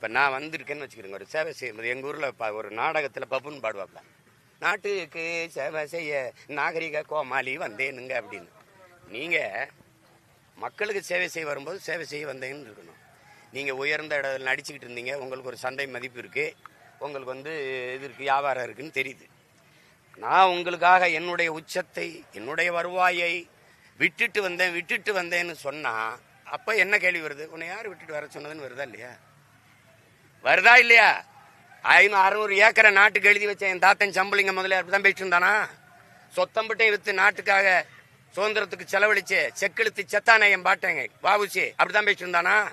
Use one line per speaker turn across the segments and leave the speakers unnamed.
இப்போ நான் வந்திருக்கேன்னு வச்சுக்கிறேங்க ஒரு சேவை செய்யும்போது எங்கள் ஊரில் ஒரு நாடகத்தில் பப்புன்னு பாடுவாப்ல. நாட்டுக்கு சேவை செய்ய நாகரிக கோமாளி வந்தேனுங்க அப்படின்னு. நீங்கள் மக்களுக்கு சேவை செய்ய வரும்போது சேவை செய்ய வந்தேன்னு இருக்கணும். நீங்கள் உயர்ந்த இடத்துல நடிச்சுக்கிட்டு இருந்தீங்க உங்களுக்கு ஒரு சந்தை மதிப்பு இருக்குது உங்களுக்கு வந்து இது இருக்குது வியாபாரம் இருக்குன்னு தெரியுது. நான் உங்களுக்காக என்னுடைய உச்சத்தை என்னுடைய வருவாயை விட்டுட்டு வந்தேன் விட்டுட்டு வந்தேன்னு சொன்னா அப்ப என்ன கேள்வி வருது? உன்னை யார் விட்டுட்டு வர சொன்னதுன்னு வருதா இல்லையா? வருதா இல்லையா? ஐநூறு அறுநூறு ஏக்கரை நாட்டுக்கு எழுதி வச்ச என் தாத்தன் சம்பளிங்க முதல்ல அப்படிதான் பேசிட்டு இருந்தானா? சொத்தம்பட்டையும் வித்து நாட்டுக்காக சுதந்திரத்துக்கு செலவழிச்சு செக்கெழுத்து செத்தானே என் பாட்டேங்க. வாவுச்சு அப்படிதான் பேசிட்டு இருந்தானா?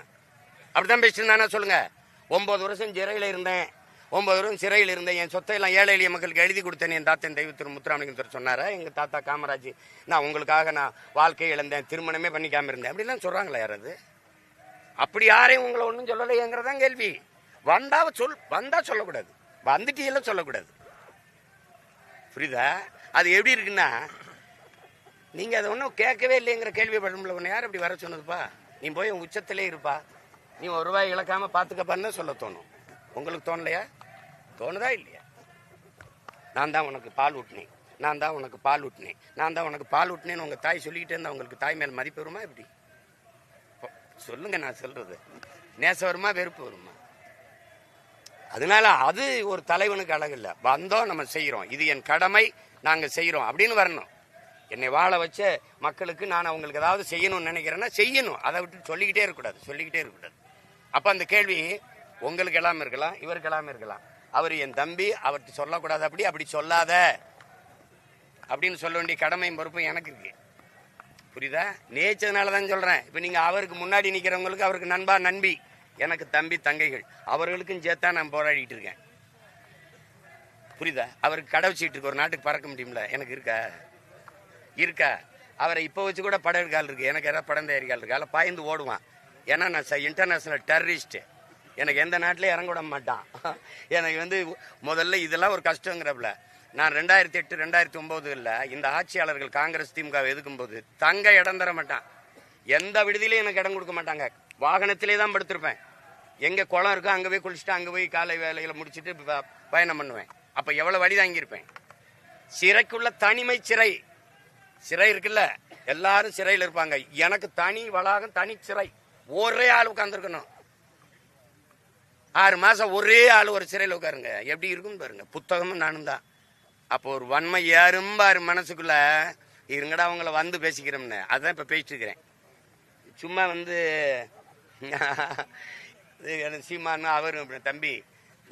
அப்படிதான் பேசிட்டு இருந்தானா சொல்லுங்க. ஒன்பது வருஷம் சிறையில் இருந்தேன். ஒன்பது வருஷம் சிறையில் இருந்தேன். என் சொத்தை எல்லாம் ஏழை எளிய மக்களுக்கு எழுதி கொடுத்தேன். என் தாத்தன் தெய்வ திரு முத்துராமலிங்கத்தர் சொன்னாரா. எங்க தாத்தா காமராஜ் நான் உங்களுக்காக நான் வாழ்க்கையை இழந்தேன். திருமணமே பண்ணிக்காம இருந்தேன். அப்படிலாம் சொல்றாங்களா யாராவது அப்படி யாரையும் உங்களை ஒன்றும் சொல்லலையேங்கிறதான் கேள்வி. வந்தாவ சொல் வந்தா சொல்லக்கூடாது. வந்துட்டீங்கல்ல சொல்லக்கூடாது. புரியுதா? அது எப்படி இருக்குன்னா நீங்க அதை ஒன்றும் கேட்கவே இல்லைங்கிற கேள்வி படும்ல உன்னை யார் அப்படி வர சொன்னதுப்பா? நீ போய் உன் உச்சத்திலே இருப்பா. நீ ஒரு ரூபாய் இழக்காம பார்த்துக்கப்பான்னு சொல்ல தோணும். உங்களுக்கு தோணலையா? தோணுதா இல்லையா? நான் தான் உனக்கு பால் ஊட்டினேன். நான் தான் உனக்கு பால் ஊட்டினேன். நான் தான் உனக்கு பால் ஊட்டினேன்னு உங்கள் தாய் சொல்லிக்கிட்டே இருந்தா உங்களுக்கு தாய் மேல் மதிப்பு வருமா எப்படி? பொ- சொல்லுங்க நான் சொல்றது. நேசம் வருமா வெறுப்பு வருமா? அதனால அது ஒரு தலைவனுக்கு அழகு இல்லை வந்தோம் நம்ம செய்கிறோம் இது என் கடமை நாங்கள் செய்கிறோம் அப்படின்னு வரணும். என்னை வாழ வச்ச மக்களுக்கு நான் அவங்களுக்கு ஏதாவது செய்யணும்னு நினைக்கிறேன்னா செய்யணும். அதை விட்டு சொல்லிக்கிட்டே இருக்கக்கூடாது சொல்லிக்கிட்டே இருக்கக்கூடாது. அப்போ அந்த கேள்வி உங்களுக்கு எல்லாம் இருக்கலாம் இவருக்கு எல்லாம் இருக்கலாம். அவர் என் தம்பி அவர்கிட்ட சொல்லக்கூடாது அப்படி அப்படி சொல்லாத. அப்படின்னு சொல்ல வேண்டிய கடமையும் பொறுப்பும் எனக்கு இருக்கு. புரியுதா? நேச்சதுனால தான் சொல்கிறேன் இப்போ நீங்கள் அவருக்கு முன்னாடி நிற்கிறவங்களுக்கு அவருக்கு நண்பா நண்பி. எனக்கு தம்பி தங்கைகள். அவர்களுக்கும் சேர்த்தா நான் போராடிட்டு இருக்கேன். புரியுதா? அவருக்கு கடை வச்சுட்டு இருக்கு. ஒரு நாட்டுக்கு பறக்க முடியும்ல? எனக்கு இருக்கா? இருக்கா? அவரை இப்போ வச்சு கூட படம் எடுக்கால் இருக்கு. எனக்கு யாராவது படம் தயாரிக்கால் இருக்கு. அதில் பாய்ந்து ஓடுவான். ஏன்னா நான் இன்டர்நேஷனல் டெரரிஸ்ட்டு எனக்கு எந்த நாட்டிலையும் இறங்க விட மாட்டான். எனக்கு வந்து முதல்ல இதெல்லாம் ஒரு கஷ்டங்கிறப்பல. நான் ரெண்டாயிரத்தி எட்டு ரெண்டாயிரத்தி ஒம்போதுல இந்த ஆட்சியாளர்கள் காங்கிரஸ் திமுக எதுக்கும்போது தங்க இடம் தர மாட்டான். எந்த விடுதியிலையும் எனக்கு இடம் கொடுக்க மாட்டாங்க. வாகனத்திலே தான் படுத்திருப்பேன். எங்க குளம் இருக்கோ அங்கே போய் குளிச்சுட்டு அங்கே போய் காலை வேலைகளை முடிச்சுட்டு பயணம் பண்ணுவேன். அப்போ எவ்வளோ வழி தாங்கியிருப்பேன். சிறைக்குள்ள தனிமை சிறை. சிறை இருக்குல்ல எல்லாரும் சிறையில் இருப்பாங்க. எனக்கு தனி வளாகம் தனி சிறை. ஒரே ஆள் உட்காந்துருக்கணும் ஆறு மாசம் ஒரே ஆள் ஒரு சிறையில் உட்காருங்க. எப்படி இருக்குன்னு பாருங்க. புத்தகமும் நானும் தான். அப்போ ஒரு வன்மை ஏறும்பாரு மனசுக்குள்ள. இருங்கடா அவங்கள வந்து பேசிக்கிறோம்னு. அதான் இப்போ பேசிட்டு இருக்கிறேன். சும்மா வந்து எனக்கு சீமானு அவரும் தம்பி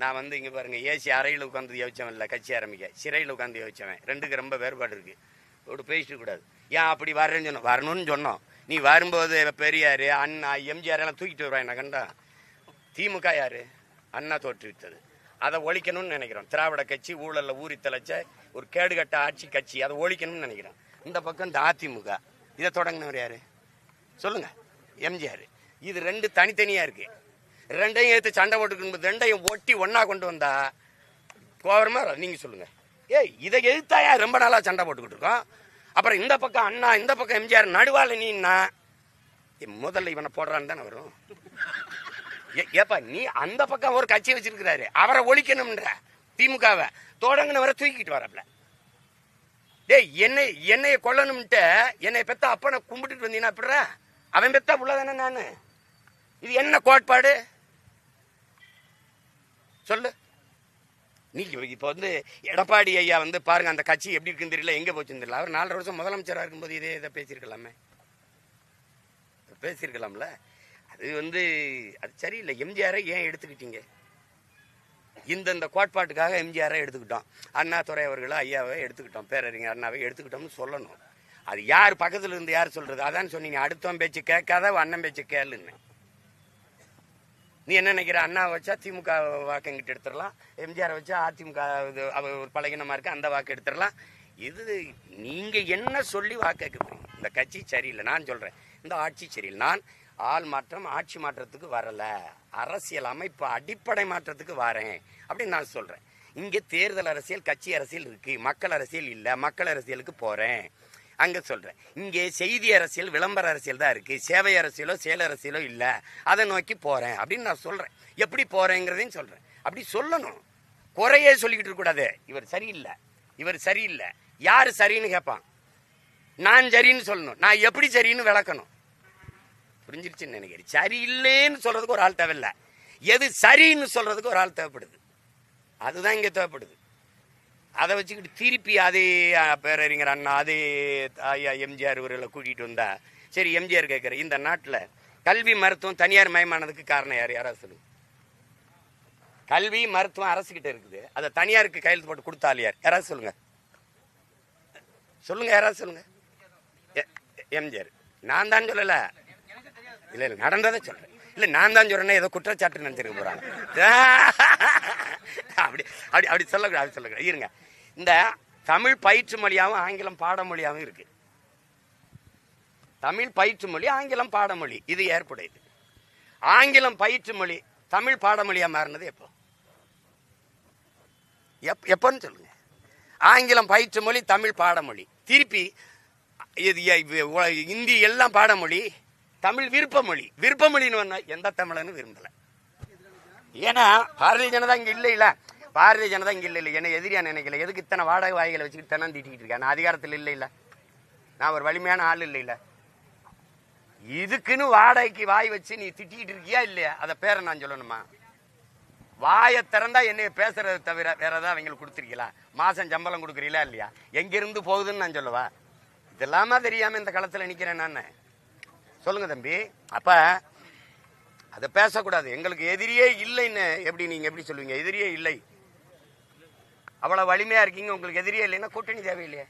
நான் வந்து இங்கே பாருங்கள் ஏசி அறையில் உட்காந்து யோசிச்சவன் இல்லை கட்சி ஆரம்பிக்க. சிறையில் உட்காந்து யோசிச்சவன். ரெண்டுக்கு ரொம்ப வேறுபாடு இருக்குது இப்படி பேசிட்டு கூடாது. ஏன் அப்படி வரேன்னு சொன்னோம். வரணும்னு சொன்னோம். நீ வரும்போது பெரியார் அண்ணா எம்ஜிஆர் எல்லாம் தூக்கிட்டு வருவான் என்ன கண்டா? திமுக யார்? அண்ணா தோற்றுவித்தது அதை ஒழிக்கணும்னு நினைக்கிறோம். திராவிட கட்சி ஊழலில் ஊறி தலைச்ச ஒரு கேடுகட்ட ஆட்சி கட்சி. அதை ஒழிக்கணும்னு நினைக்கிறோம். இந்த பக்கம் இந்த அதிமுக. இதை தொடங்கினவர் யார்? சொல்லுங்கள் எம்ஜிஆர். இது ரெண்டு தனித்தனியாக இருக்குது ரெண்டையும் எடுத்து சண்டை போட்டுக்கணும் ரெண்டையும் ஒட்டி ஒன்னா கொண்டு வந்தா கோவரமா நீங்க சொல்லுங்க. ஏய் இதை எழுத்தாயா ரொம்ப நாளா சண்டை போட்டுக்கிட்டு இருக்கோம். அப்புறம் இந்த பக்கம் அண்ணா இந்த பக்கம் எம்ஜிஆர் நடுவால நீன்னா முதல்ல இவனை போடுறான்னு தானே வரும். ஏ- ஏப்பா நீ அந்த பக்கம் ஒரு கட்சி வச்சிருக்கிறாரு. அவரை ஒழிக்கணும்ன்ற திமுகவை. தொடங்கினவரை தூக்கிட்டு வரப்பல டேய் என்னை என்னைய கொல்லணும்ட்டு என்னை பெத்த அப்பனை கும்பிட்டுட்டு வந்தீங்கன்னா அப்படிறா அவன் பெத்தா உள்ளதானே நான். இது என்ன கோட்பாடு? சொல்லு. நீ இப்போ வந்து எடப்பாடி ஐயா வந்து பாருங்க அந்த கட்சி எப்படி இருக்குன்னு தெரியல எங்கே போச்சுன்னு தெரியல. அவர் நாலரை வருஷம் முதலமைச்சராக இருக்கும்போது இதே இதை பேசியிருக்கலாமே. பேசியிருக்கலாம்ல. அது வந்து அது சரியில்லை. எம்ஜிஆரை ஏன் எடுத்துக்கிட்டீங்க? இந்தந்த கோட்பாட்டுக்காக எம்ஜிஆரை எடுத்துக்கிட்டோம். அண்ணாதுரை அவர்களை ஐயாவை எடுத்துக்கிட்டோம். பேரறிஞர் அண்ணாவை எடுத்துக்கிட்டோம்னு சொல்லணும். அது யார் பக்கத்தில் இருந்து யார் சொல்கிறது அதான் சொன்னீங்க. அடுத்தவன் பேச்சு கேட்காத அண்ணன் பேச்சு கேளுன்னு. நீ என்ன நினைக்கிற? அண்ணா வச்சா திமுக வாக்கு எங்கிட்ட எடுத்துடலாம். எம்ஜிஆர் வச்சா அதிமுக இது அவ ஒரு பழகினமா இருக்கு அந்த வாக்கு எடுத்துடலாம். இது நீங்க என்ன சொல்லி வாக்கு இந்த கட்சி சரியில்லை நான் சொல்றேன். இந்த ஆட்சி சரியில்லை. நான் ஆள் மாற்றம் ஆட்சி மாற்றத்துக்கு வரல. அரசியல் அமைப்பு அடிப்படை மாற்றத்துக்கு வரேன் அப்படின்னு நான் சொல்றேன். இங்கே தேர்தல் அரசியல் கட்சி அரசியல் இருக்கு. மக்கள் அரசியல் இல்லை. மக்கள் அரசியலுக்கு போறேன். அங்க சொல்றேன். இங்கே செய்தி அரசியல் விளம்பர அரசியல் தான் இருக்கு. சேவை அரசியலோ செயல் அரசியலோ இல்ல. அதை நோக்கி போறேன் அப்படின்னு நான் சொல்றேன். எப்படி போறேங்கிறதையும் சொல்றேன். அப்படி சொல்லணும். குறையே சொல்லிக்கிட்டு இருக்கக்கூடாது இவர் சரியில்லை. இவர் சரியில்லை. யார் சரின்னு கேட்பான். நான் சரின்னு சொல்லணும். நான் எப்படி சரின்னு விளக்கணும். புரிஞ்சிருச்சுன்னு நினைக்கிறேன். சரியில்லைன்னு சொல்றதுக்கு ஒரு ஆள் தேவையில்லை. எது சரின்னு சொல்றதுக்கு ஒரு ஆள் தேவைப்படுது. அதுதான் இங்கே தேவைப்படுது. அதை வச்சுக்கிட்டு திருப்பி அதே பேரறிஞர் அண்ணா அதே ஐயா எம்ஜிஆர் இவர்களை கூட்டிகிட்டு வந்தா சரி எம்ஜிஆர் கேட்குற இந்த நாட்டில் கல்வி மருத்துவம் தனியார் மயமானதுக்கு காரணம் யார்? யாராவது சொல்லுங்க. கல்வி மருத்துவம் அரசுக்கிட்ட இருக்குது. அதை தனியாருக்கு கையெழுத்து போட்டு கொடுத்தால் யார்? யாராவது சொல்லுங்க. சொல்லுங்க யாராவது சொல்லுங்க. எ- எம்ஜிஆர். நான் தான் சொல்லல. இல்லை இல்லை நடந்ததை சொல்றேன். இல்லை நான் தான் சொல்றேன்னா ஏதோ குற்றச்சாட்டு நினச்சிருக்க போறாங்க. அப்படி அப்படி அப்படி சொல்லக்கூடாது அப்படி சொல்லக்கூடாது. இருங்க. இந்த தமிழ் பயிற்று மொழியாகவும் ஆங்கிலம் பாடமொழியாகவும் இருக்கு. தமிழ் பயிற்று மொழி ஆங்கிலம் பாடமொழி. இது ஏற்புடையது. ஆங்கிலம் பயிற்று மொழி தமிழ் பாடமொழியா மாறினது எப்போ? எப் எப்போன்னு சொல்லுங்க. ஆங்கிலம் பயிற்று மொழி தமிழ் பாடமொழி. திருப்பி இது இந்தி எல்லாம் பாடமொழி தமிழ் விருப்ப மொழி விருப்ப மொழின்னு எந்த தமிழன்னு விரும்பல. ஏன்னா பாரதிய ஜனதா இங்க இல்லை இல்லை பாரதிய ஜனதா இங்கே இல்லை இல்லை. என்ன எதிரியா நினைக்கல. எதுக்கு இத்தனை வாடகை வாய்களை வச்சுக்கிட்டு தினம் திட்டிகிட்டு இருக்கேன்? நான் அதிகாரத்தில் இல்லை இல்லை. நான் ஒரு வலிமையான ஆள் இல்லை இல்லை. இதுக்குன்னு வாடகைக்கு வாய் வச்சு நீ திட்டிக்கிட்டு இருக்கியா இல்லையா? அதை பேரை நான் சொல்லணுமா? வாயை திறந்தா என்னைய பேசுறதை தவிர வேற ஏதாவது அவங்களுக்கு கொடுத்துருக்கீங்களா? மாசம் சம்பளம் கொடுக்குறீங்களா இல்லையா? எங்கிருந்து போகுதுன்னு நான் சொல்லவா? இதெல்லாமா தெரியாம இந்த களத்தில் நிக்கிறேன் நான். சொல்லுங்க தம்பி. அப்ப அதை பேசக்கூடாது. எங்களுக்கு எதிரியே இல்லைன்னு எப்படி நீங்க எப்படி சொல்லுவீங்க? எதிரியே இல்லை. அவ்வளவு வலிமையா இருக்கீங்க. உங்களுக்கு எதிரியே இல்லைன்னா கூட்டணி தேவையில்லையே.